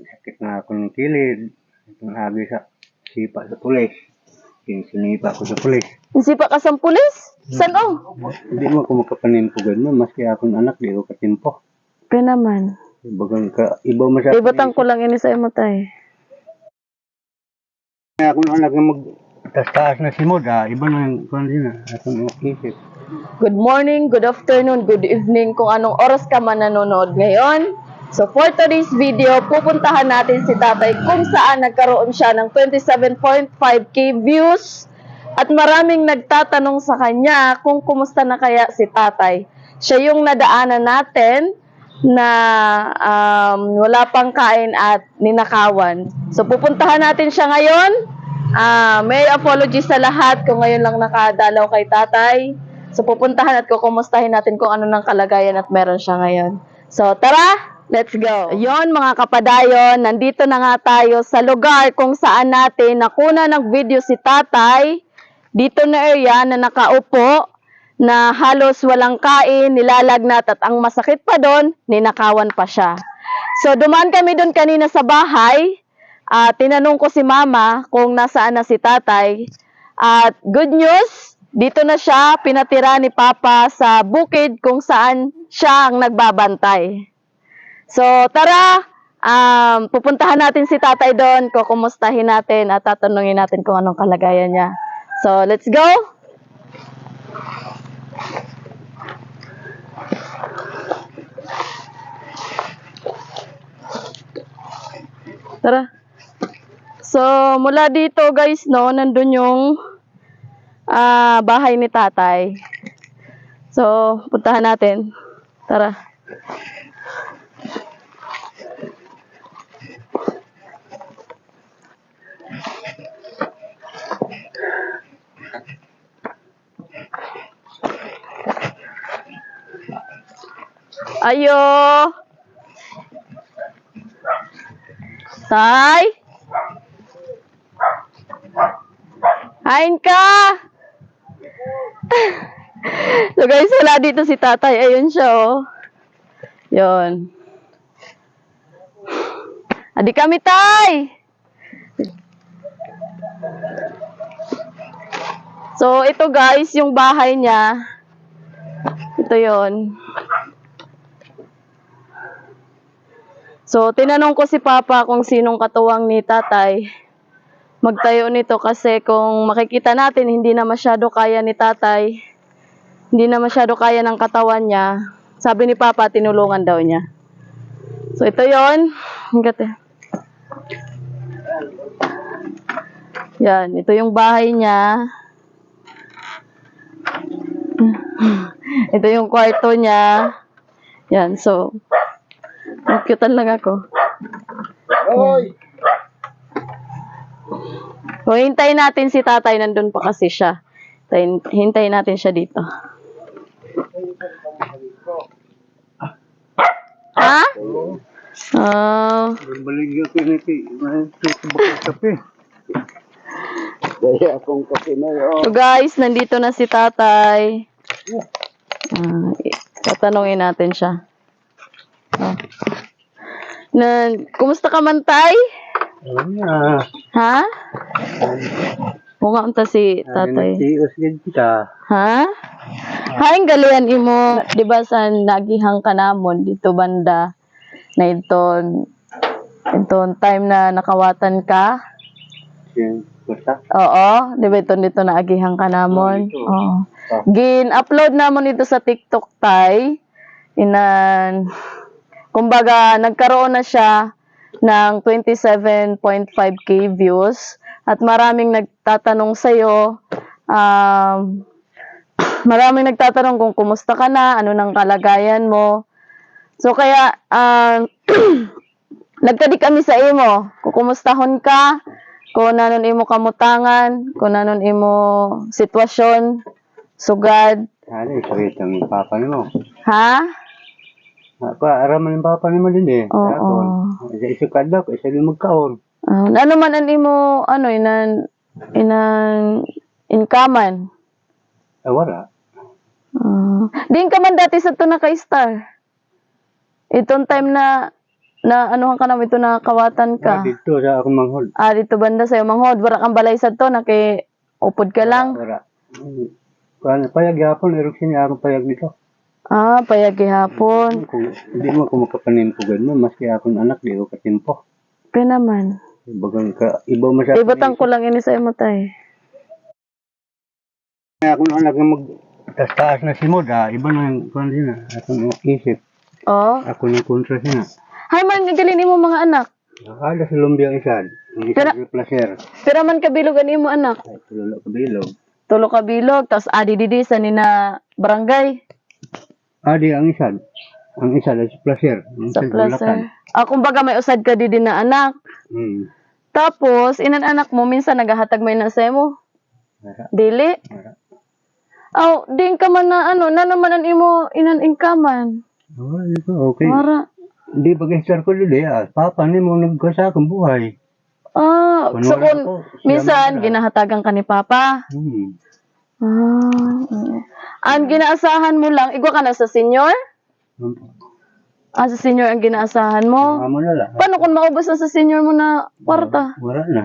Sakit na ako ng kilid. Abi sa sipa sa pulis. Sinipa ko sa pulis. Insipa ka sa pulis? San oh? Hindi mo ako makapanimpugan mo. Maski akong anak, di ko katimpo. Kaya naman. Bagang ka, iba masyado. Ibutang ko lang ini sa imo tay. Akong anak na mag taas na si Moda, iba na yung kung din na. Akong isip. Good morning, good afternoon, good evening kung anong oras ka man nanonood ngayon. So for today's video, pupuntahan natin si tatay kung saan nagkaroon siya ng 27.5k views at maraming nagtatanong sa kanya kung kumusta na kaya si tatay. Siya yung nadaanan natin na um, wala pang kain at ninakawan. So pupuntahan natin siya ngayon. Ah, may apology sa lahat kung ngayon lang nakadalaw kay tatay. So pupuntahan at kukumustahin natin kung ano ng kalagayan at meron siya ngayon. So tara, let's go. Yon mga kapadayon, nandito na nga tayo sa lugar kung saan natin nakuna ng video si tatay. Dito na area na nakaupo na halos walang kain, nilalagnat at ang masakit pa doon, ninakawan pa siya. So dumaan kami doon kanina sa bahay. Ah, tinanong ko si mama kung nasaan na si tatay. At good news, dito na siya, pinatira ni Papa sa bukid kung saan siya ang nagbabantay. So, tara, um, pupuntahan natin si tatay doon, kukumustahin natin at tatanungin natin kung anong kalagayan niya. So, let's go! Tara. So, mula dito guys, no, nandun yung ah bahay ni tatay. So, puntahan natin. Tara. Ayo! Tay! Hain ka! so guys, wala dito si tatay. Ayun siya, oh. Yun. Adi kami, tay! So, ito guys, yung bahay niya. Ito yon. So, tinanong ko si Papa kung sinong katuwang ni tatay. Magtayo nito kasi kung makikita natin hindi na masyado kaya ni tatay. Hindi na masyado kaya ng katawan niya. Sabi ni papa tinulungan daw niya. So ito yon hanggat yan ito yung bahay niya. Ito yung kwarto niya. Yan so Nakyutan lang ako. Oy! So, hintayin natin si tatay, nandun pa kasi siya. Hintayin, hintayin natin siya dito. Ha? Ah, Baligyan ko. Ito bakit kape. Daya akong kape na yun. so guys, nandito na si tatay. Ah, tatanungin natin siya. Ah. Na, kumusta ka man, tay? Ah, Ha? Mukha unta si tatay. Nagtios gid kita. Ha? Haing galian imo, di ba sa nagihang ka namon dito banda na iton iton time na nakawatan ka? Basta. Oo, di ba iton dito na agihang ka namon? Oo, dito. Oo. Ah. Gin-upload namon ito sa TikTok tay. Inan kumbaga nagkaroon na siya ng 27.5k views at maraming nagtatanong sa iyo um, maraming nagtatanong kung kumusta ka na, ano nang kalagayan mo. So kaya um, nagkadi kami sa imo, kung kumustahon ka, kung nanon imo kamutangan, kung nanon imo sitwasyon, sugad, sakit ang papa mo. ha? Pa, araman ng papa mo din eh. Oo. Ako, Isa isukad ako, isa din magkaon. Ah, ano man ang imo ano inan inan inkaman. Ah, wala. Ah, din ka man dati sa tuna ka star. Itong time na na anuhan ka naman ito na kawatan Ah, ka. dito sa akong manghod. Ah, dito banda sa'yo, manghod. Wala kang balay sa to, na kay upod ka lang. Wala. Kuan payag yapon erok sini akong payag dito. Ah, payag hapon. Kung hindi mo ko makapanin ko ganun, maski akong anak di ko katimpo. Kaya naman. Bagang ka iba mo sa Ibutang ko lang ini sa imo tay. akong anak nga mag taas-taas na si Mod, ah, iba na yung kuan sina. Akong isip. Oh. Ako ng kontra sina. Hay man gagalin imo mga anak. Nakala sa isa. Ang isa Pero- sa placer. Pero man kabilogan imo anak. Ay, tulolo ka bilog. Tulo ka bilog, tas adi didi sa nina barangay Adi ang isa. Ang isa sa placer. Ang sa plaza. Ah, kumbaga may usad ka didi na anak. Hmm. Tapos, inan anak mo, minsan naghahatag may nasa mo. Wala. Dili. Wala. Aw, din ka man na ano, na naman ang imo inan inkaman. Oh, ito, okay. Mara. Hindi bagay ko dili ah. Papa ni mo nagkasa akong buhay. Ah, Kuno so na kung ako, siya minsan man na. ginahatagan ka ni Papa. Hmm. Ah. Ang ginaasahan mo lang, igwa ka na sa senior? Ah, sa senior ang ginaasahan mo? Amo na lang. Paano kung maubos na sa senior mo na kwarta? Wala na.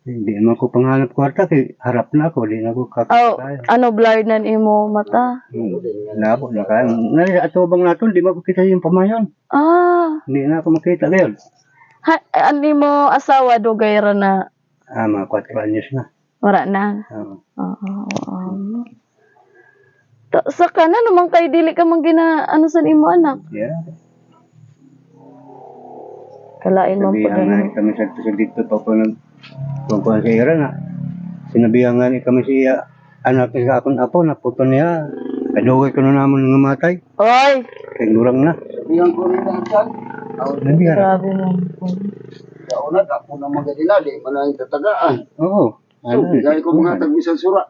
Hindi naman ko panghanap kwarta kay harap na ako. Di na ako Oh, kakakaya. ano, blurred na imo mata? Hmm. Labo na kaya. Ngayon, atubang natin, di mo kita yung pamayon. Ah, Hindi na ako makita ngayon. ha, ani mo asawa dugay ra na Ah, mga 4 anyos na. Wala na. Ah. Oo. Ta sa kana naman kay dili ka man gina ano sa imo anak. yeah. Kalain man Sabihan pud nga ano. ni kami sa, sa dito pa po nag kung sa ira na. Sinabihan nga ni kami siya anak ni sa akong apo na puto niya. Kadugay ko na naman nga matay. Oy, Kay gurang na. Yang ko rin ang san. Nabihan. grabe man. Kauna ka po na mga dinali, manang tatagaan. Oo. So, Ano? gaya ko mga tagbisan sura.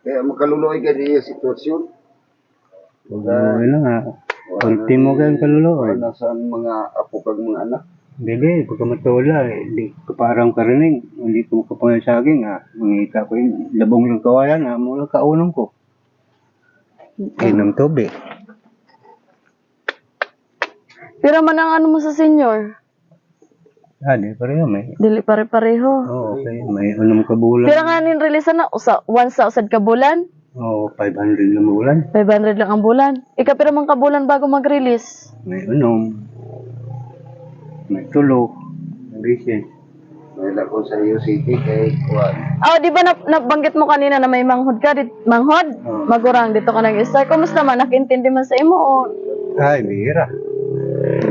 Kaya makaluloy ka diya sitwasyon. Oo, na nga. Ultimo ka yung kaluluoy. Wala saan mga apo kag mga anak. Hindi, pagka matula, hindi ko parang karinig. Hindi ko kapangay sa akin, ha. Mangita ko yung labong yung kawayan, ha. Mula kaunong ko. Inom tubig. Pero man ang ano mo sa senior? Ah, di pareho, may. Dili pare-pareho. Oo, okay. May unong kabulan. Pero nga nin release na usa once sa usad ka bulan, Oo, 500 na bulan. 500 lang ang bulan. Ika pero man ka bulan bago mag-release. May unom. May tulo. Bisin. May lako sa iyo city kay Juan. Ah, di ba na, nabanggit mo kanina na may manghod ka? Dit, manghod? Oo. Magurang dito ka nag-start. Kumusta man? Nakintindi man sa imo o Ay, bihira.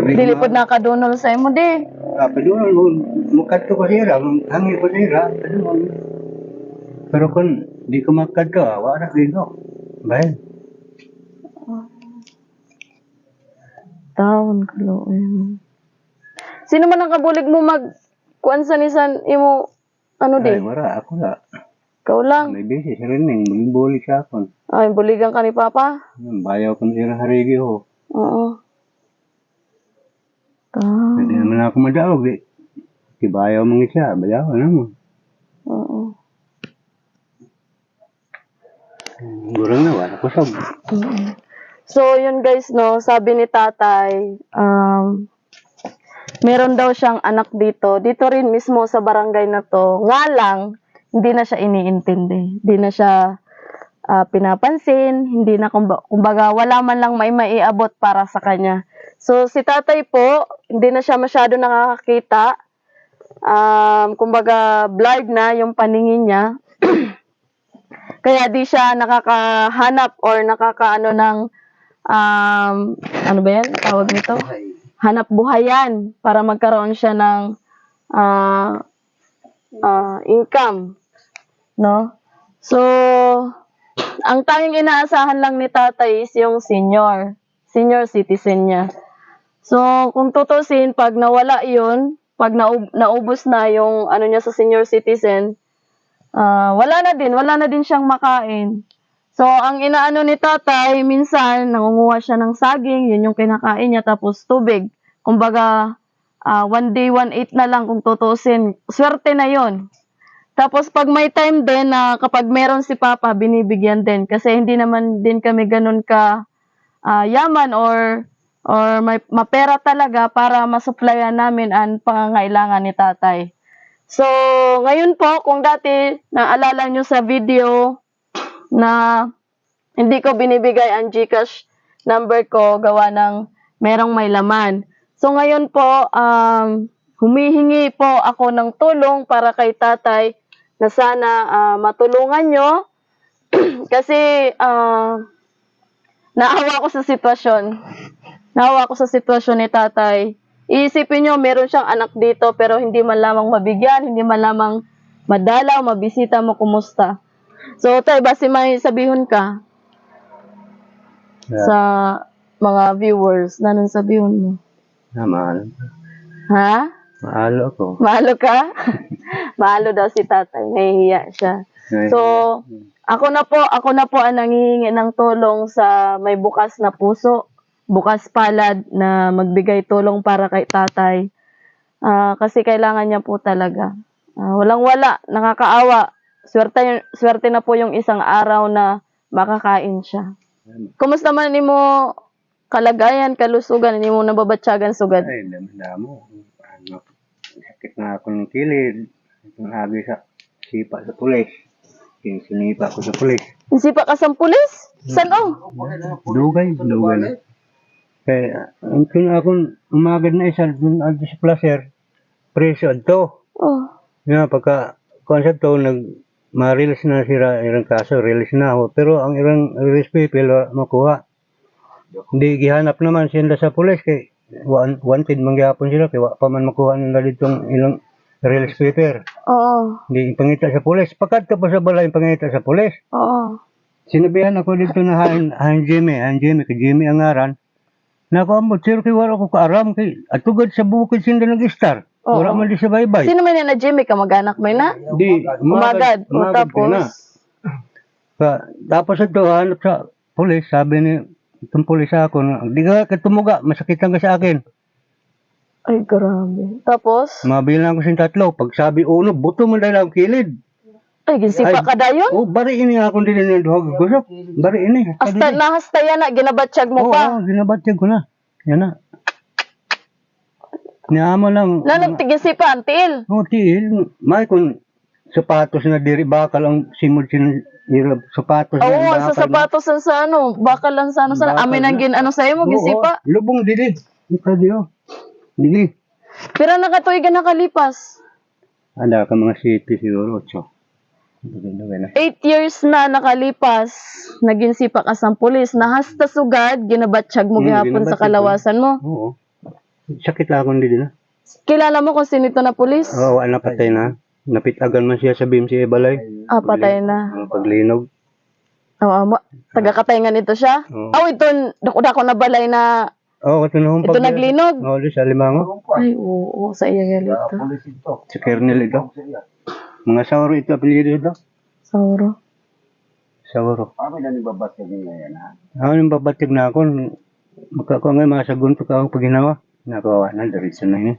dili pod nakadunol sa imo di? Padunol mo, mukat ko sira, hangin ko sira. Pero kung di ko makat ko, wala dito. Bayan. Taon ka lo. Sino man ang kabulig mo mag kuan sa nisan imo ano Ay, di? wala, ako na. Ikaw lang. May bisis rin eh, buling-buli sa akon. Ay, buligan ka ni Papa? Bayaw ko sira harigi ho. Oo. Naman ako madaog eh. Kibayaw mga siya, bayaw naman. Oo. Gurang na, wala ko sab. So, yun guys, no, sabi ni tatay, um, meron daw siyang anak dito. Dito rin mismo sa barangay na to. Nga lang, hindi na siya iniintindi. Hindi na siya ah, pinapansin. Hindi na, kumba- kumbaga, wala man lang may maiabot para sa kanya. So, si tatay po, hindi na siya masyado nakakakita. Um, kumbaga, blurred na yung paningin niya. Kaya di siya nakakahanap or nakakaano ng um, ano ba yan? Tawag nito? Hanap buhayan para magkaroon siya ng ah, ah, income. No? So, ang tanging inaasahan lang ni tatay is yung senior. Senior citizen niya. So, kung tutusin, pag nawala yun, pag naub- naubos na yung ano niya sa senior citizen, Ah, wala na din, wala na din siyang makain. So, ang inaano ni tatay, minsan, nangunguha siya ng saging, yun yung kinakain niya, tapos tubig. Kumbaga, ah, one day, one eight na lang kung tutusin. Swerte na yon Tapos, pag may time din na kapag meron si Papa, binibigyan din. Kasi hindi naman din kami ganun ka ah, yaman or or may mapera talaga para masupplyan namin ang pangangailangan ni tatay. So, ngayon po, kung dati naalala nyo sa video na hindi ko binibigay ang GCash number ko gawa ng merong may laman. So, ngayon po, um, humihingi po ako ng tulong para kay tatay na sana ah, matulungan nyo kasi ah, naawa ko sa sitwasyon. Naawa ko sa sitwasyon ni tatay. Iisipin nyo, meron siyang anak dito pero hindi man lamang mabigyan, hindi man lamang madalaw, mabisita mo, kumusta. So, tay, basi may sabihin ka Yeah. sa mga viewers na nang sabihin mo. Na, mahal. Ha? Mahalo ako. Mahalo ka? Mahalo daw si tatay. Nahihiya siya. So, ako na po, ako na po ang nangihingi ng tulong sa may bukas na puso, bukas palad na magbigay tulong para kay tatay. Ah, kasi kailangan niya po talaga. Ah, walang wala, nakakaawa. Swerte, swerte na po yung isang araw na makakain siya. Kumusta man ni mo kalagayan, kalusugan, hindi mo nababatsagan sugad? Ay, damo-damo. Ano, sakit na ako ng kilid. Abi sa sipa sa pulis. Sinipa ko sa pulis. Sipa ka sa pulis? San oh? Dugay, dugay. Kaya, ang kun akong umagad na isa, dun ang sa placer, preso adto. Oh. Nga, pagka, kung sa to, nag, ma-release na sila, irang kaso, release na ako. Pero ang irang release people, makuha. Hindi, gihanap naman sila sa pulis, kay, wan- wanted mangyapon sila, kaya wa pa man makuha nila ditong ilang release paper. Oo. Hindi pangita sa pulis. Pagkat pa sa balay, pangita sa pulis. Oo. Sinabihan ako dito na han, han Jimmy, han Jimmy, kay Jimmy ang ngaran. Na ako ambot, sir, kay wala ko kaaram, kay atugad sa bukid sinda nag-star. Oo. Wala man di sa baybay. Sino man yan na Jimmy ka mag-anak may na? Di, Umagad. O umagad ko na. tapos, Ka, tapos ito, hanap sa pulis, sabi ni, itong pulis sa ako, na, di ka katumuga, masakitan ka sa akin. ay grabe. Tapos, Mabilang ko sa tatlo, pag sabi uno, buto mo dahil ang kilid. Ay, ginsipa ka dayon? Oh, bari ini akong dili ni duha gusap. Bari ini. Hasta na hasta yan na ginabatsyag mo pa. Oo, ginabatsyag ko na. Yan na. Niamo lang. Nalang tigisipa antil. Oh, tiil. May kun sapatos na diri bakal ang simod sin Irab, sapatos Oo, oh, sa sapatos na. sa ano, bakal lang sa ano sa amin ang gin ano sa imo gisipa. Oo, lubong dili. Ikaw diyo. Dili. Pero nakatuig na kalipas. Ala ka mga city siguro, 8. Eight years na nakalipas, naging sipa ka sa pulis, nahasta sugad, ginabatsyag mo Hmm, gihapon sa kalawasan mo. Oo. Sakit lang akong dili na. Kilala mo kung sino ito na pulis? Oo, oh, patay na. Napitagan man siya sa BMC Balay. Ah, patay na. Ang paglinog. Oo, mo. Taga-katayngan ito siya? Oo. Oh, ito, dako-dako na balay na, Oo, oh, ito na ito naglinog. Oo, sa limango. Ay, oo, sa iya galito. Sa kernel ito. Mga sauro ito, apelido ito. Sauro. Sauro. Kami na kami ngayon ha. Ako nang babatig na ako. Magkako nga mga sagun to ka akong paginawa. Nakawa na, diretso na yun.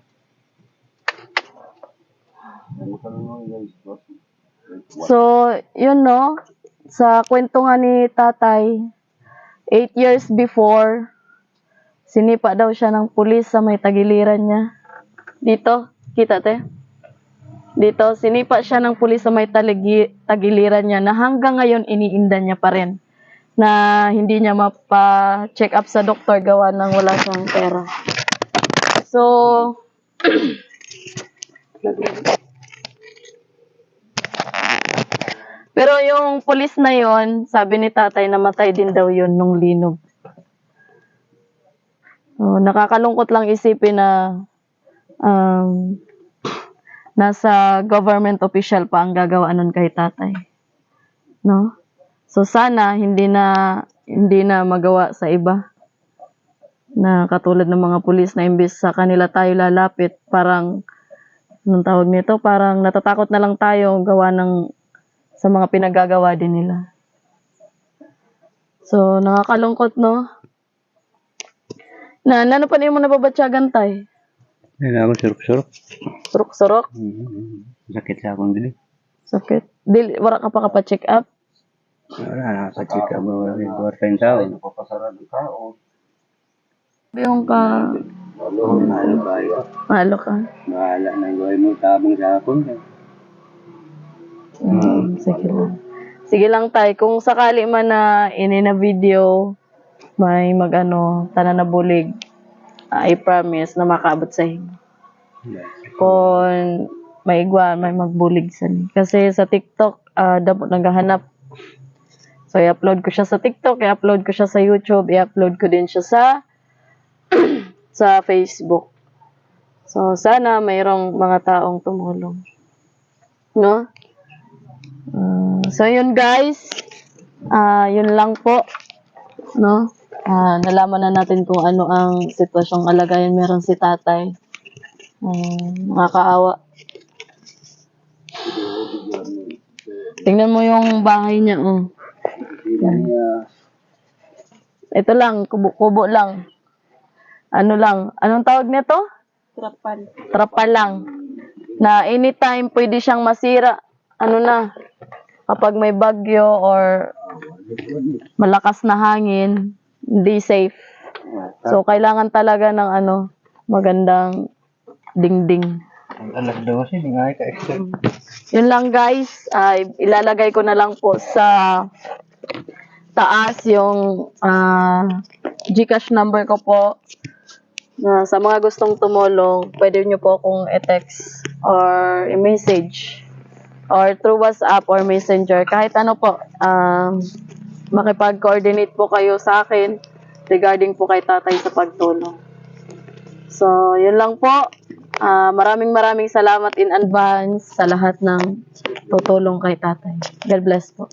So, yun no, sa kwento nga ni tatay, eight years before, sinipa daw siya ng pulis sa may tagiliran niya. Dito, kita te? Dito, sinipa siya ng pulis sa may taligi, tagiliran niya na hanggang ngayon iniinda niya pa rin na hindi niya mapa-check up sa doktor gawa ng wala siyang pera. So, Pero yung pulis na yon, sabi ni tatay, namatay din daw yon nung linog. Oh, nakakalungkot lang isipin na um, nasa government official pa ang gagawa nun kay tatay. No? So sana hindi na hindi na magawa sa iba. Na katulad ng mga pulis na imbis sa kanila tayo lalapit, parang anong tawag nito, parang natatakot na lang tayo gawa ng sa mga pinagagawa din nila. So, nakakalungkot, no? Na, ano pa niyo mo nababatsagan, tay? Yan ako surok-surok. Surok-surok? Mhm. Sakit sa akong dili. Sakit? Dili, wala ka pa kapa-check up? Wala, nakapachika mo. Wala yung tayong tao. Napapasarado ka o Yung ka, Oo, mahalo kayo. malo ka. Bahala na gawin mo tabang sa akon. Mm, sige lang. Sige lang tay, kung sakali man na ini na video, may magano, tanan na bulig, I promise na makaabot sa inyo. Kung may igwa, may magbulig sa ni. Kasi sa TikTok, ah dapat naghahanap. So, i-upload ko siya sa TikTok, i-upload ko siya sa YouTube, i-upload ko din siya sa sa Facebook. So, sana mayroong mga taong tumulong. No? Uh, so, yun guys. Ah, yun lang po. No? Ah, nalaman na natin kung ano ang sitwasyong alagayan meron si tatay. Um, nakakaawa. Tingnan mo yung bahay niya, oh. Yan. Ito lang, kubo-kubo lang. Ano lang, anong tawag nito? Trapal. Trapal lang. Na anytime pwede siyang masira. Ano na, kapag may bagyo or malakas na hangin, hindi safe. So, kailangan talaga ng ano, magandang dingding. Ang alas 12, di nga ka extra. Yun lang guys, ay ilalagay ko na lang po sa taas yung ah, Gcash number ko po. Na sa mga gustong tumulong, pwede nyo po akong i-text or i-message or through WhatsApp or Messenger. Kahit ano po, um, makipag-coordinate po kayo sa akin regarding po kay tatay sa pagtulong. So, yun lang po. Ah, maraming maraming salamat in advance sa lahat ng tutulong kay tatay. God bless po.